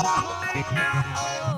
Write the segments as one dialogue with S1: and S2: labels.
S1: Oh,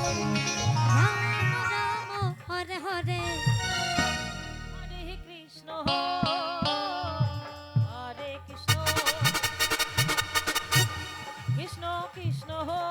S1: Krishna Krishna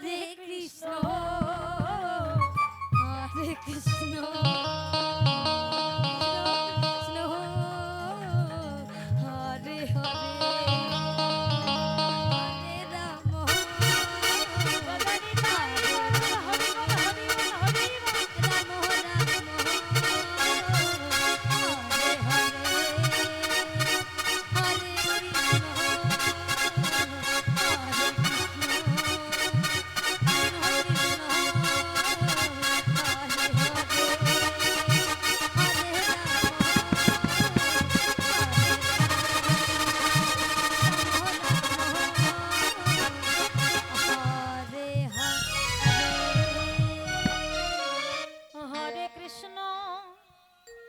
S2: de Cristo.